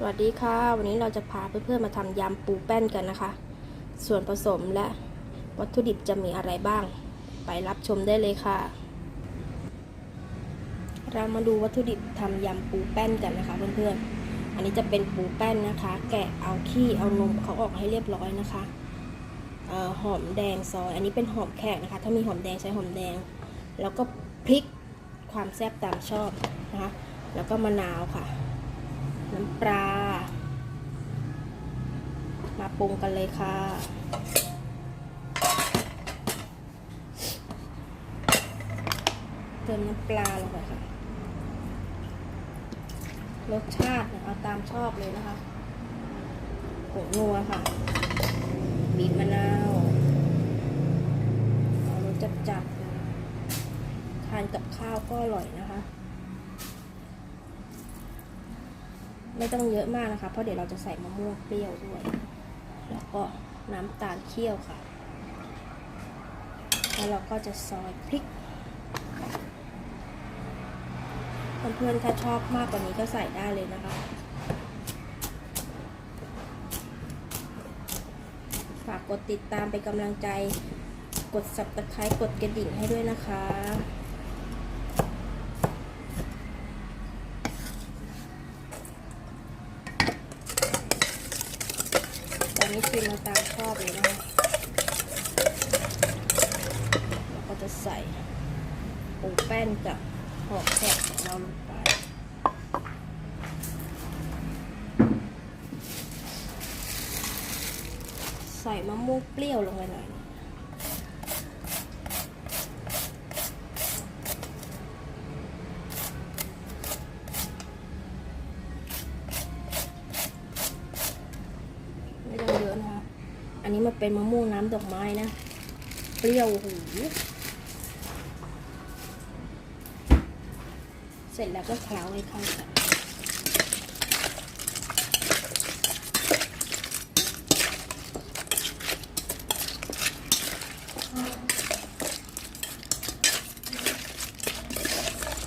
สวัสดีค่ะ วันนี้เราจะพาเพื่อนๆมาทำยำปูแป้นกันนะคะ ส่วนผสมและวัตถุดิบจะมีอะไรบ้าง ไปรับชมได้เลยค่ะ เรามาดูวัตถุดิบทำยำปูแป้นกันนะคะ เพื่อนๆ อันนี้จะเป็นปูแป้นนะคะ แกะเอาขี้เอานมเขาออกให้เรียบร้อยนะคะออหอมแดงซอย อันนี้เป็นหอมแขกนะคะ ถ้ามีหอมแดงใช้หอมแดง แล้วก็พริกความแซ่บตามชอบนะคะ แล้วก็มะนาวค่ะ น้ำปลา มาปรุงกันเลยค่ะ เติมน้ำปลาลงไปค่ะ รสชาติเอาตามชอบเลยนะคะผงนัวค่ะ บีบมะนาวเอารสจัดๆทานกับข้าวก็อร่อยนะคะ ไม่ต้องเยอะมากนะคะ เพราะเดี๋ยวเราจะใส่มะม่วงเปรี้ยวด้วย แล้วก็น้ำตาลเคี่ยวค่ะ แล้วเราก็จะซอยพริกเพื่อนๆถ้าชอบมากกว่านี้ก็ใส่ได้เลยนะคะฝากกดติดตามเป็นกำลังใจ กด subscribe กดกระดิ่งให้ด้วยนะคะ ต อนนี้ชิมมาตามชอบเลยนะคะเราก็จะใส่ปูแป้นกับหอมแขกของเราลงไปใส่มะม่วงเปรี้ยวลงไปหน่อย ไม่ต้องเยอะนะคะ อันนี้มันเป็นมะม่วงน้ำดอกไม้นะ เปรี้ยวหูเสร็จแล้วก็เคล้าให้เข้ากัน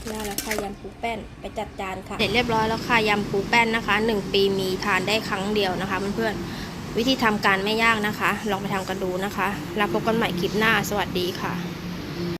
ได้แล้วค่ะยำปูแป้นไปจัดจานค่ะ เสร็จเรียบร้อยแล้วค่ะยำปูแป้นนะคะหนึ่งปีมีทานได้ครั้งเดียวนะคะเพื่อนๆ วิธีทำการไม่ยากนะคะ ลองไปทำกันดูนะคะแล้วพบกันใหม่คลิปหน้า สวัสดีค่ะ